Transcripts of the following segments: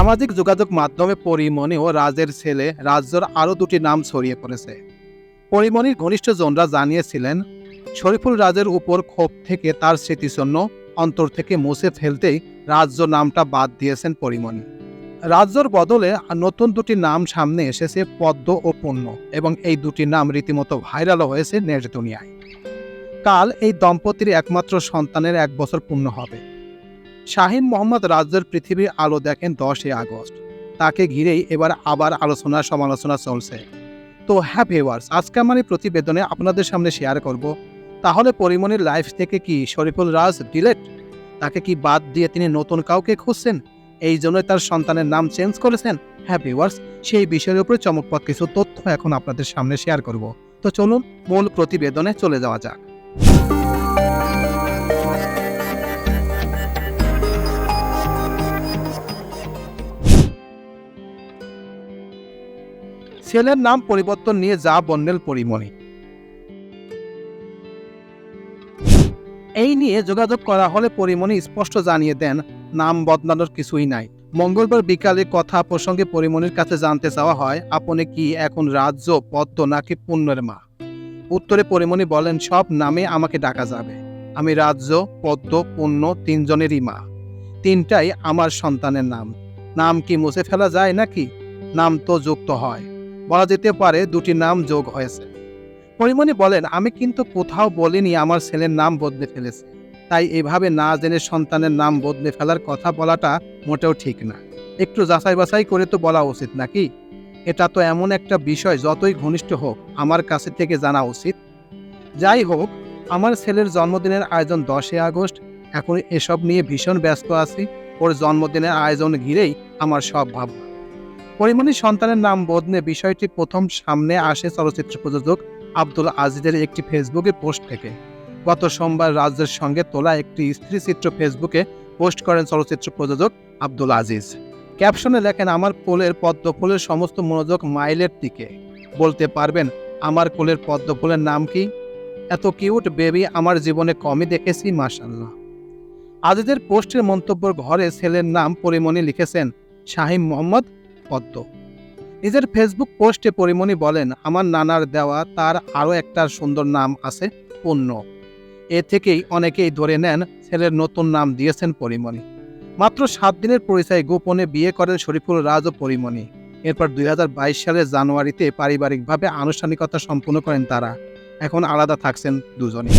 সামাজিক যোগাযোগ মাধ্যমে পরিমণি ও রাজের ছেলে রাজ্যর আরও দুটি নাম ছড়িয়ে পড়েছে। পরিমণির ঘনিষ্ঠজনরা জানিয়েছিলেন, শরীফুল রাজের উপর ক্ষোভ থেকে তার স্মৃতিশূন্য অন্তর থেকে মুছে ফেলতেই রাজ্য নামটা বাদ দিয়েছেন পরিমণি। রাজ্যর বদলে নতুন দুটি নাম সামনে এসেছে পদ্ম ও পুণ্য এবং এই দুটি নাম রীতিমতো ভাইরালও হয়েছে নেট দুনিয়ায়। কাল এই দম্পতির একমাত্র সন্তানের এক বছর পূর্ণ হবে। শাহিন মোহাম্মদ রাজ্যের পৃথিবীর আলো দেখেন দশই আগস্ট। তাকে ঘিরেই এবার আবার আলোচনা, সমালোচনা চলছে। তো হ্যাঁ ভিউয়ার্স, আজকে আমার এই প্রতিবেদনে আপনাদের সামনে শেয়ার করব, তাহলে পরিমণির লাইফ থেকে কি শরীফুল রাজ ডিলেট? তাকে কি বাদ দিয়ে তিনি নতুন কাউকে খুঁজছেন? এই জন্যই তার সন্তানের নাম চেঞ্জ করেছেন? হ্যাঁ ভিউয়ার্স, সেই বিষয়ের উপরে চমকপথ কিছু তথ্য এখন আপনাদের সামনে শেয়ার করব। তো চলুন, মূল প্রতিবেদনে চলে যাওয়া যাক। ছেলের নাম পরিবর্তন নিয়ে যা বন্যেল পরিমণি। এই নিয়ে যোগাযোগ করা হলে পরিমণি স্পষ্ট জানিয়ে দেন, নাম বদলানোর কিছুই নাই। মঙ্গলবার বিকালে কথা প্রসঙ্গে পরিমণির কাছে জানতে চাওয়া হয়, আপনি কি এখন রাজ্য, পদ্ম নাকি পুণ্যের মা? উত্তরে পরিমণি বলেন, সব নামে আমাকে ডাকা যাবে। আমি রাজ্য, পদ্ম, পুণ্য তিনজনেরই মা। তিনটাই আমার সন্তানের নাম। নাম কি মুছে ফেলা যায় নাকি? নাম তো যুক্ত হয়। বলা যেতে পারে দুটি নাম যোগ হয়েছে। পরিমণি বলেন, আমি কিন্তু কোথাও বলিনি আমার ছেলের নাম বদলে ফেলেছে। তাই এভাবে না জেনে সন্তানের নাম বদলে ফেলার কথা বলাটা মোটেও ঠিক না। একটু যাচাই বাছাই করে তো বলা উচিত নাকি? এটা তো এমন একটা বিষয়, যতই ঘনিষ্ঠ হোক, আমার কাছে থেকে জানা উচিত। যাই হোক, আমার ছেলের জন্মদিনের আয়োজন দশই আগস্ট। এখন এসব নিয়ে ভীষণ ব্যস্ত আছি। ওর জন্মদিনের আয়োজন ঘিরেই আমার সব ভাবনা। পরিমণি সন্তানের নাম বদলে বিষয়টি প্রথম সামনে আসে চলচ্চিত্র প্রযোজক আব্দুল আজিজের একটি ফেসবুকে পোস্ট থেকে। গত সোমবার রাজ্যের সঙ্গে তোলা একটি স্ত্রীচিত্র ফেসবুকে পোস্ট করেন চলচ্চিত্র প্রযোজক আব্দুল আজিজ। ক্যাপশনে লেখেন, আমার কোলের পদ্ম ফুলের সমস্ত মনোযোগ মাইলের দিকে। বলতে পারবেন, আমার কোলের পদ্ম ফুলের নাম কি? এত কিউট বেবি আমার জীবনে কমই দেখেছি মাসাল্লাহ আজিজের পোস্টের মন্তব্যের ঘরে ছেলের নাম পরিমণি লিখেছেন শাহিম মোহাম্মদ পদ্ম। নিজের ফেসবুক পোস্টে পরিমণি বলেন, আমার নানার দেওয়া তার আরও একটা সুন্দর নাম আছে পুণ্য এ থেকেই অনেকেই ধরে নেন, ছেলের নতুন নাম দিয়েছেন পরিমণি। মাত্র সাত দিনের পরিচয় গোপনে বিয়ে করেন শরীফুল রাজ ও পরিমণি। এরপর দুই হাজার বাইশ সালের জানুয়ারিতে পারিবারিকভাবে আনুষ্ঠানিকতা সম্পন্ন করেন তারা। এখন আলাদা থাকছেন দুজনে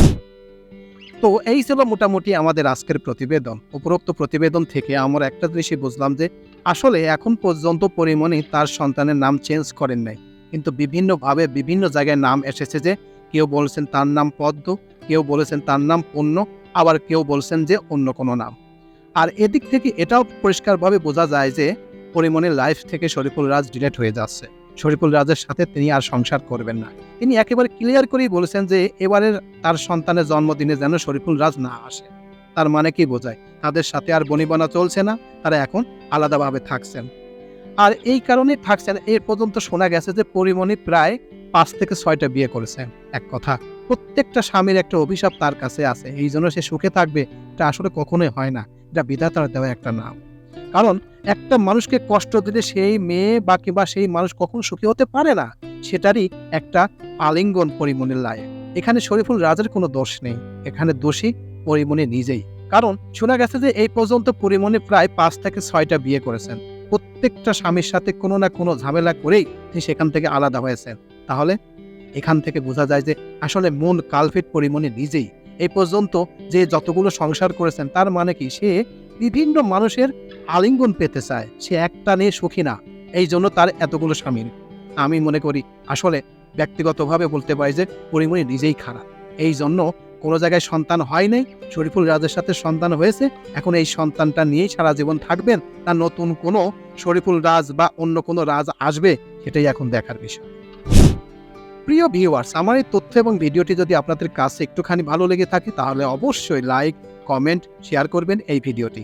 তো এই ছিল মোটামুটি আমাদের আজকের প্রতিবেদন। উপরোক্ত প্রতিবেদন থেকে আমরা একটা জিনিসই বুঝলাম যে, আসলে এখন পর্যন্ত পরিমণি তার সন্তানের নাম চেঞ্জ করেন নাই। কিন্তু বিভিন্নভাবে বিভিন্ন জায়গায় নাম এসেছে যে, কেউ বলছেন তার নাম পদ্ম, কেউ বলেছেন তার নাম পূর্ণ আবার কেউ বলছেন যে অন্য কোনো নাম। আর এদিক থেকে এটাও পরিষ্কারভাবে বোঝা যায় যে, পরিমণির লাইফ থেকে শরীফুল রাজ ডিলেট হয়ে যাচ্ছে। শরীফুল রাজের সাথে তিনি আর সংসার করবেন না। তিনি একেবারে ক্লিয়ার করেই বলেছেন যে এবারের তার সন্তানের জন্মদিনে যেন শরীফুল রাজ না আসে। তার মানে কি বোঝায়? তাদের সাথে আর বনিবনা চলছে না, তারা এখন আলাদাভাবে থাকছেন। আর এই কারণে থাকছেন এর পর্যন্ত শোনা গেছে যে পরিমণি প্রায় পাঁচ থেকে ছয়টা বিয়ে করেছেন। এক কথা, প্রত্যেকটা স্বামীর একটা অভিশাপ তার কাছে আছে, এই জন্য সে সুখে থাকবে, এটা আসলে কখনোই হয় না। এটা বিধাতার দেওয়া একটা নাম। কারণ একটা মানুষকে কষ্ট দিলে সেই মেয়ে বা কিংবা সেই মানুষ কখনো সুখী হতে পারে না। সেটারই একটা আলিঙ্গন পরিমণির লায়ে। এখানে শরীফুল রাজের কোনো দোষ নেই। এখানে দোষী পরিমণি নিজেই। কারণ শোনা গেছে যে এই পর্যন্ত পরিমণি প্রায় পাঁচ থেকে ছয়টা বিয়ে করেছেন। প্রত্যেকটা স্বামীর সাথে কোনো না কোনো ঝামেলা করেই তিনি সেখান থেকে আলাদা হয়েছেন। তাহলে এখান থেকে বোঝা যায় যে আসলে মন কালফিট পরিমণি নিজেই। এই পর্যন্ত যে যতগুলো সংসার করেছেন তার মানে কি? সে বিভিন্ন মানুষের আলিঙ্গন পেতে চায়, সে একটা নিয়ে সুখী না। এই জন্য তার এতগুলো স্বামী আমি মনে করি, আসলে ব্যক্তিগতভাবে বলতে পারি যে পরিমণি নিজেই খারাপ। এই জন্য কোনো জায়গায় সন্তান হয় নাই, শরীফুল রাজের সাথে সন্তান হয়েছে, এখন এই সন্তানটা নিয়েই সারা জীবন থাকবেন না নতুন কোনো শরীফুল রাজ বা অন্য কোনো রাজ আসবে, সেটাই এখন দেখার বিষয়। প্রিয় ভিউয়ার্স আমার এই তথ্য এবং ভিডিওটি যদি আপনাদের কাছে একটুখানি ভালো লেগে থাকে, তাহলে অবশ্যই লাইক কমেন্ট শেয়ার করবেন এই ভিডিওটি।